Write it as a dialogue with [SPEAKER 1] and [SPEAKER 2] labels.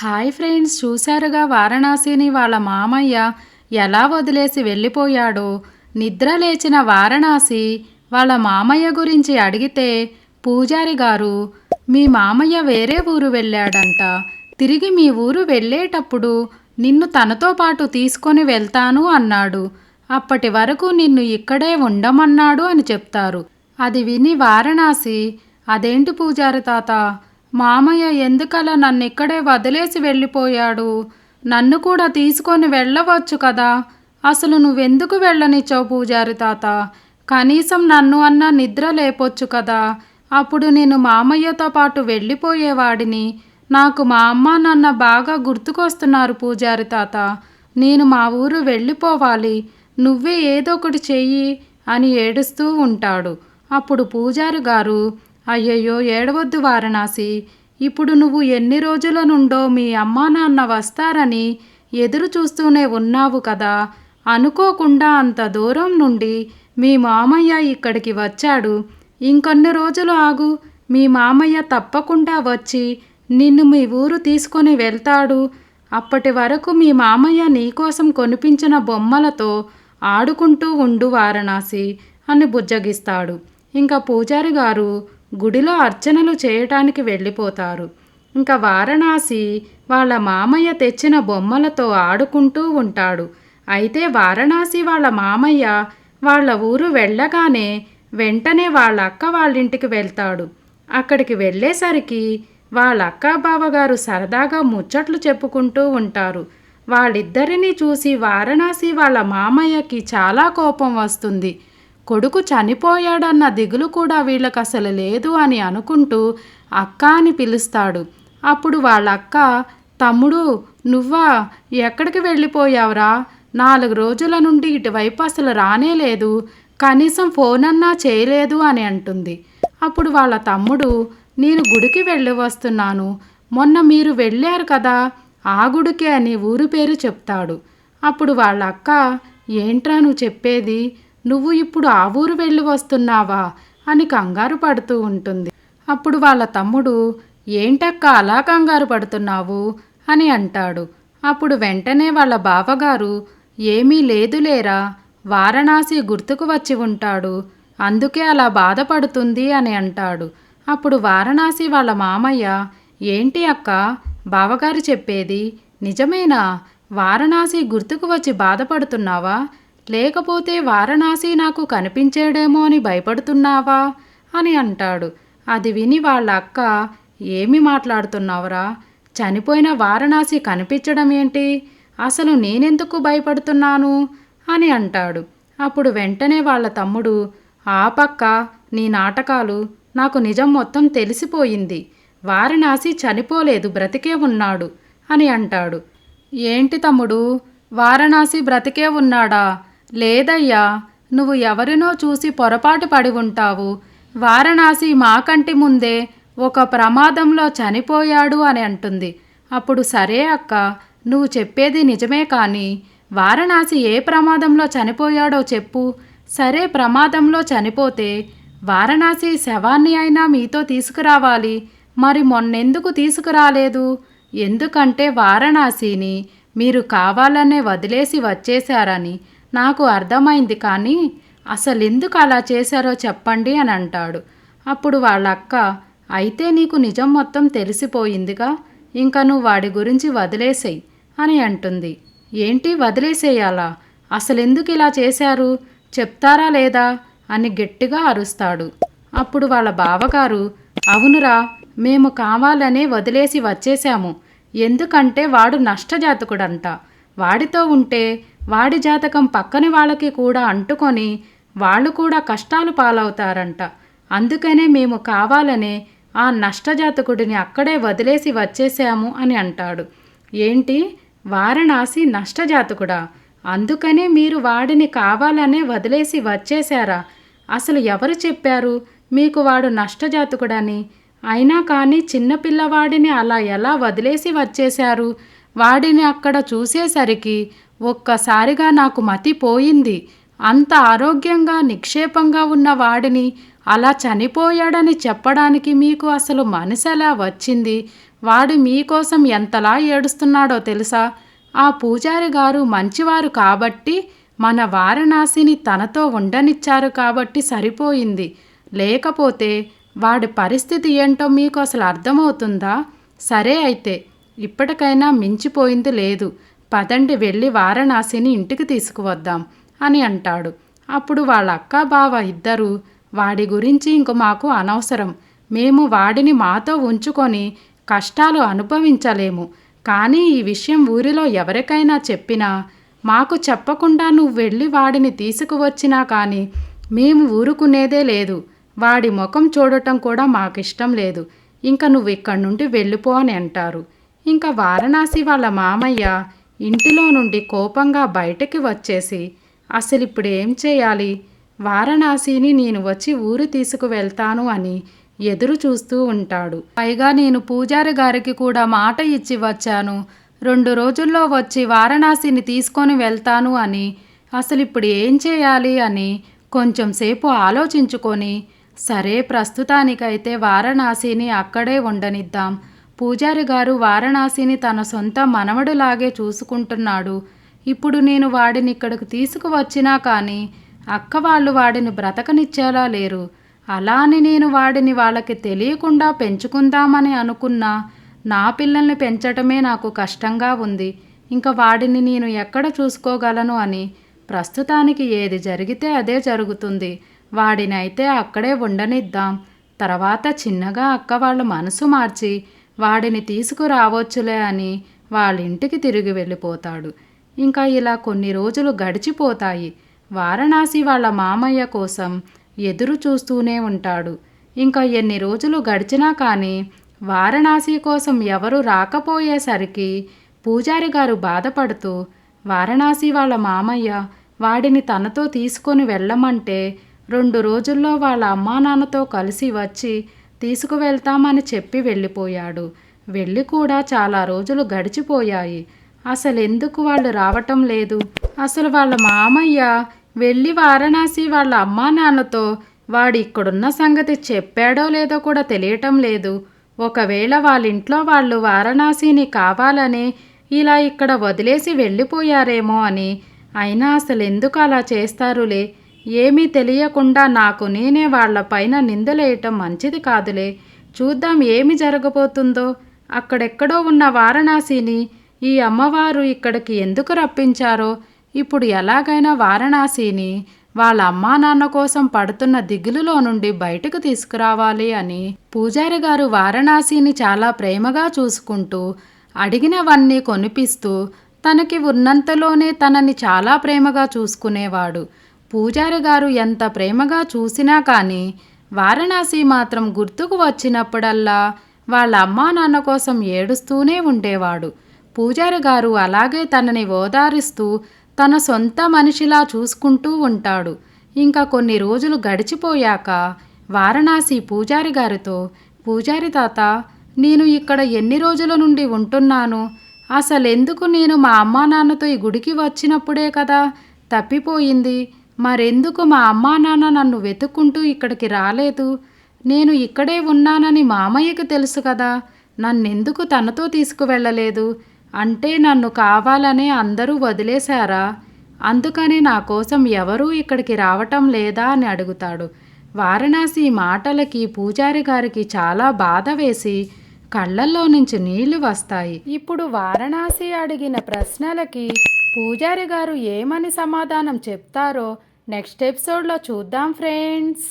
[SPEAKER 1] Hi friends చూశారుగా వారణాసిని వాళ్ళ మామయ్య ఎలా వదిలేసి వెళ్ళిపోయాడో. నిద్ర లేచిన వారణాసి వాళ్ళ మామయ్య గురించి అడిగితే పూజారి గారు మీ మామయ్య వేరే ఊరు వెళ్ళాడంట. తిరిగి మీ ఊరు వెళ్ళేటప్పుడు నిన్ను తనతో పాటు తీసుకొని వెళ్తాను అన్నాడు. అప్పటి వరకు నిన్ను ఇక్కడే ఉండమన్నాడు అని చెప్తారు. అది విని వారణాసి అదేంటి పూజారి తాత మామయ్య ఎందుకలా నన్ను ఇక్కడే వదిలేసి వెళ్ళిపోయాడు? నన్ను కూడా తీసుకొని వెళ్ళవచ్చు కదా? అసలు నువ్వెందుకు వెళ్ళనిచ్చావు పూజారి తాత? కనీసం నన్ను అన్న నిద్ర లేపొచ్చు కదా? అప్పుడు నేను మామయ్యతో పాటు వెళ్ళిపోయేవాడిని. నాకు మా అమ్మ నాన్న బాగా గుర్తుకొస్తున్నారు పూజారి తాత. నేను మా ఊరు వెళ్ళిపోవాలి. నువ్వే ఏదో ఒకటి చెయ్యి అని ఏడుస్తూ ఉంటాడు. అప్పుడు పూజారి గారు అయ్యయ్యో ఏడవద్దు వారణాసి. ఇప్పుడు నువ్వు ఎన్ని రోజుల నుండో మీ అమ్మా నాన్న వస్తారని ఎదురు చూస్తూనే ఉన్నావు కదా. అనుకోకుండా అంత దూరం నుండి మీ మామయ్య ఇక్కడికి వచ్చాడు. ఇంకొన్ని రోజులు ఆగు. మీ మామయ్య తప్పకుండా వచ్చి నిన్ను మీ ఊరు తీసుకొని వెళ్తాడు. అప్పటి వరకు మీ మామయ్య నీకోసం కొనిపించిన బొమ్మలతో ఆడుకుంటూ ఉండు వారణాసి అని బుజ్జగిస్తాడు. ఇంకా పూజారి గారు గుడిలో అర్చనలు చేయటానికి వెళ్ళిపోతారు. ఇంకా వారణాసి వాళ్ళ మామయ్య తెచ్చిన బొమ్మలతో ఆడుకుంటూ ఉంటాడు. అయితే వారణాసి వాళ్ళ మామయ్య వాళ్ళ ఊరు వెళ్ళగానే వెంటనే వాళ్ళ అక్క వాళ్ళ ఇంటికి వెళ్తాడు. అక్కడికి వెళ్ళేసరికి వాళ్ళ అక్క బావగారు సరదాగా ముచ్చట్లు చెప్పుకుంటూ ఉంటారు. వాళ్ళిద్దరినీ చూసి వారణాసి వాళ్ళ మామయ్యకి చాలా కోపం వస్తుంది. కొడుకు చనిపోయాడన్న దిగులు కూడా వీళ్ళకి అసలు లేదు అని అనుకుంటూ అక్క అని పిలుస్తాడు. అప్పుడు వాళ్ళ అక్క తమ్ముడు నువ్వా? ఎక్కడికి వెళ్ళిపోయావురా? నాలుగు రోజుల నుండి ఇటువైపు అసలు రానే లేదు. కనీసం ఫోన్ అన్నా చేయలేదు అని అంటుంది. అప్పుడు వాళ్ళ తమ్ముడు నేను గుడికి వెళ్ళి వస్తున్నాను. మొన్న మీరు వెళ్ళారు కదా? ఆ గుడికే అని ఊరు పేరు చెప్తాడు అప్పుడు వాళ్ళ అక్క ఏంట్రా నువ్వు చెప్పేది? నువ్వు ఇప్పుడు ఆ ఊరు వెళ్ళి వస్తున్నావా? అని కంగారు పడుతూ ఉంటుంది. అప్పుడు వాళ్ళ తమ్ముడు ఏంటక్క అలా కంగారు పడుతున్నావు? అని అంటాడు. అప్పుడు వెంటనే వాళ్ళ బావగారు ఏమీ లేదులేరా వారణాసి గుర్తుకు వచ్చి ఉంటాడు. అందుకే అలా బాధపడుతుంది అని అంటాడు. అప్పుడు వారణాసి వాళ్ళ మామయ్య ఏంటి అక్క బావగారు చెప్పేది నిజమేనా? వారణాసి గుర్తుకు వచ్చి బాధపడుతున్నావా? లేకపోతే వారణాసి నాకు కనిపించేడేమో అని భయపడుతున్నావా? అని అంటాడు. అది విని వాళ్ళ అక్క ఏమి మాట్లాడుతున్నావురా? చనిపోయిన వారణాసి కనిపించడం ఏంటి అసలు నేనెందుకు భయపడుతున్నాను? అని అంటాడు. అప్పుడు వెంటనే వాళ్ళ తమ్ముడు ఆ పక్క నీ నాటకాలు నాకు నిజం మొత్తం తెలిసిపోయింది. వారణాసి చనిపోలేదు బ్రతికే ఉన్నాడు అని అంటాడు. ఏంటి తమ్ముడు? వారణాసి బ్రతికే ఉన్నాడా? లేదయ్యా నువ్వు ఎవరినో చూసి పొరపాటు పడి ఉంటావు. వారణాసి మా కంటి ముందే ఒక ప్రమాదంలో చనిపోయాడు అని అంటుంది. అప్పుడు సరే అక్క నువ్వు చెప్పేది నిజమే కానీ వారణాసి ఏ ప్రమాదంలో చనిపోయాడో చెప్పు. సరే ప్రమాదంలో చనిపోతే వారణాసి శవాన్ని అయినా మీతో తీసుకురావాలి. మరి మొన్నెందుకు తీసుకురాలేదు? ఎందుకంటే వారణాసిని మీరు కావాలనే వదిలేసి వచ్చేశారని నాకు అర్థమైంది కానీ అసలు ఎందుకు అలా చేశారో చెప్పండి అని అంటాడు. అప్పుడు వాళ్ళ అక్క అయితే నీకు నిజం మొత్తం తెలిసిపోయిందిగా ఇంకా నువ్వు వాడి గురించి వదిలేసేయి అని అంటుంది. ఏంటి వదిలేసేయాలా అసలు ఎందుకు ఇలా చేశారు? చెప్తారా లేదా? అని గట్టిగా అరుస్తాడు. అప్పుడు వాళ్ళ బావగారు అవునురా మేము కావాలనే వదిలేసి వచ్చేశాము. ఎందుకంటే వాడు నష్టజాతకుడంట. వాడితో ఉంటే వాడి జాతకం పక్కని వాళ్ళకి కూడా అంటుకొని వాళ్ళు కూడా కష్టాలు పాలవుతారంట. అందుకనే మేము కావాలనే ఆ నష్టజాతకుడిని అక్కడే వదిలేసి వచ్చేసాము అని అంటాడు. ఏంటి? వారణాసి నష్టజాతకుడా? అందుకనే మీరు వాడిని కావాలనే వదిలేసి వచ్చేశారా? అసలు ఎవరు చెప్పారు? మీకు వాడు నష్టజాతకుడని. అయినా కానీ చిన్నపిల్లవాడిని అలా ఎలా వదిలేసి వచ్చేశారు? వాడిని అక్కడ చూసేసరికి ఒక్కసారిగా నాకు మతి పోయింది. అంత ఆరోగ్యంగా నిక్షేపంగా ఉన్న వాడిని అలా చనిపోయాడని చెప్పడానికి మీకు అసలు మనసు ఎలా వచ్చింది? వాడు మీకోసం ఎంతలా ఏడుస్తున్నాడో తెలుసా? ఆ పూజారి గారు మంచివారు కాబట్టి మన వారణాసిని తనతో ఉండనిచ్చారు కాబట్టి సరిపోయింది. లేకపోతే వాడి పరిస్థితి ఏంటో మీకు అసలు అర్థమవుతుందా? సరే అయితే ఇప్పటికైనా మించిపోయింది లేదు. పదండి వెళ్ళి వారణాసిని ఇంటికి తీసుకువద్దాం అని అంటాడు. అప్పుడు వాళ్ళ అక్క బావ ఇద్దరు వాడి గురించి ఇంక మాకు అనవసరం. మేము వాడిని మాతో ఉంచుకొని కష్టాలు అనుభవించలేము. కానీ ఈ విషయం ఊరిలో ఎవరికైనా చెప్పినా మాకు చెప్పకుండా నువ్వు వెళ్ళి వాడిని తీసుకువచ్చినా కానీ మేము ఊరుకునేదే లేదు. వాడి ముఖం చూడటం కూడా మాకిష్టం లేదు. ఇంకా నువ్వు ఇక్కడి నుండి వెళ్ళిపో అని అంటారు. ఇంకా వారణాసి వాళ్ళ మామయ్య ఇంటిలో నుండి కోపంగా బయటకి వచ్చేసి అసలు ఇప్పుడు ఏం చేయాలి? వారణాసిని నేను వచ్చి ఊరు తీసుకువెళ్తాను అని ఎదురు చూస్తూ ఉంటాడు. పైగా నేను పూజారి గారికి కూడా మాట ఇచ్చి వచ్చాను. రెండు రోజుల్లో వచ్చి వారణాసిని తీసుకొని వెళ్తాను అని అసలు ఇప్పుడు ఏం చేయాలి అని కొంచెం సేపు ఆలోచించుకొని సరే ప్రస్తుతానికైతే వారణాసిని అక్కడే ఉండనిద్దాం. పూజారి గారు వారణాసిని తన సొంత మనవడులాగే చూసుకుంటున్నాడు. ఇప్పుడు నేను వాడిని ఇక్కడికి తీసుకువచ్చినా కానీ అక్క వాళ్ళు వాడిని బ్రతకనిచ్చేలా లేరు. అలా అని నేను వాడిని వాళ్ళకి తెలియకుండా పెంచుకుందామని అనుకున్నా నా పిల్లల్ని పెంచటమే నాకు కష్టంగా ఉంది. ఇంకా వాడిని నేను ఎక్కడ చూసుకోగలను అని ప్రస్తుతానికి ఏది జరిగితే అదే జరుగుతుంది. వాడినైతే అక్కడే ఉండనిద్దాం. తర్వాత చిన్నగా అక్క వాళ్ళ మనసు మార్చి వాడిని తీసుకురావచ్చులే అని వాళ్ళ ఇంటికి తిరిగి వెళ్ళిపోతాడు. ఇంకా ఇలా కొన్ని రోజులు గడిచిపోతాయి. వారణాసి వాళ్ళ మామయ్య కోసం ఎదురు చూస్తూనే ఉంటాడు. ఇంకా ఎన్ని రోజులు గడిచినా కానీ వారణాసి కోసం ఎవరు రాకపోయేసరికి పూజారి గారు బాధపడుతూ వారణాసి వాళ్ళ మామయ్య వాడిని తనతో తీసుకొని వెళ్ళమంటే రెండు రోజుల్లో వాళ్ళ అమ్మా నాన్నతో కలిసి వచ్చి తీసుకువెళ్తామని చెప్పి వెళ్ళిపోయాడు. వెళ్ళి కూడా చాలా రోజులు గడిచిపోయాయి. అసలు ఎందుకు వాళ్ళు రావటం లేదు? అసలు వాళ్ళ మామయ్య వెళ్ళి వారణాసి వాళ్ళ అమ్మా నాన్నతో వాడు ఇక్కడున్న సంగతి చెప్పాడో లేదో కూడా తెలియటం లేదు. ఒకవేళ వాళ్ళ ఇంట్లో వాళ్ళు వారణాసిని కావాలని ఇలా ఇక్కడ వదిలేసి వెళ్ళిపోయారేమో అని. అయినా అసలు ఎందుకు అలా చేస్తారులే? ఏమీ తెలియకుండా నాకు నేనే వాళ్ళ పైన నిందలేయటం మంచిది కాదులే. చూద్దాం ఏమి జరగబోతుందో. అక్కడెక్కడో ఉన్న వారణాసిని ఈ అమ్మవారు ఇక్కడికి ఎందుకు రప్పించారో. ఇప్పుడు ఎలాగైనా వారణాసిని వాళ్ళ అమ్మా నాన్న కోసం పడుతున్న దిగులులో నుండి బయటకు తీసుకురావాలి అని పూజారి గారు వారణాసిని చాలా ప్రేమగా చూసుకుంటూ అడిగినవన్నీ కొనిపిస్తూ తనకి ఉన్నంతలోనే తనని చాలా ప్రేమగా చూసుకునేవాడు. పూజారి గారు ఎంత ప్రేమగా చూసినా కానీ వారణాసి మాత్రం గుర్తుకు వచ్చినప్పుడల్లా వాళ్ళ అమ్మా నాన్న కోసం ఏడుస్తూనే ఉండేవాడు. పూజారి గారు అలాగే తనని ఓదారిస్తూ తన సొంత మనిషిలా చూసుకుంటూ ఉంటాడు. ఇంకా కొన్ని రోజులు గడిచిపోయాక వారణాసి పూజారి గారితో పూజారి తాత నేను ఇక్కడ ఎన్ని రోజుల నుండి ఉంటున్నాను? అసలెందుకు నేను మా అమ్మా నాన్నతో ఈ గుడికి వచ్చినప్పుడే కదా తప్పిపోయింది? మరెందుకు మా అమ్మా నాన్న నన్ను వెతుక్కుంటూ ఇక్కడికి రాలేదు? నేను ఇక్కడే ఉన్నానని మామయ్యకి తెలుసు కదా. నన్నెందుకు తనతో తీసుకువెళ్ళలేదు? అంటే నన్ను కావాలనే అందరూ వదిలేశారా? అందుకని నా కోసం ఎవరూ ఇక్కడికి రావటం లేదా అని అడుగుతాడు. వారణాసి మాటలకి పూజారి గారికి చాలా బాధ వేసి కళ్ళల్లో నుంచి నీళ్ళు వస్తాయి. ఇప్పుడు వారణాసి అడిగిన ప్రశ్నలకి పూజారి గారు ఏమని సమాధానం చెప్తారో నెక్స్ట్ ఎపిసోడ్లో చూద్దాం ఫ్రెండ్స్.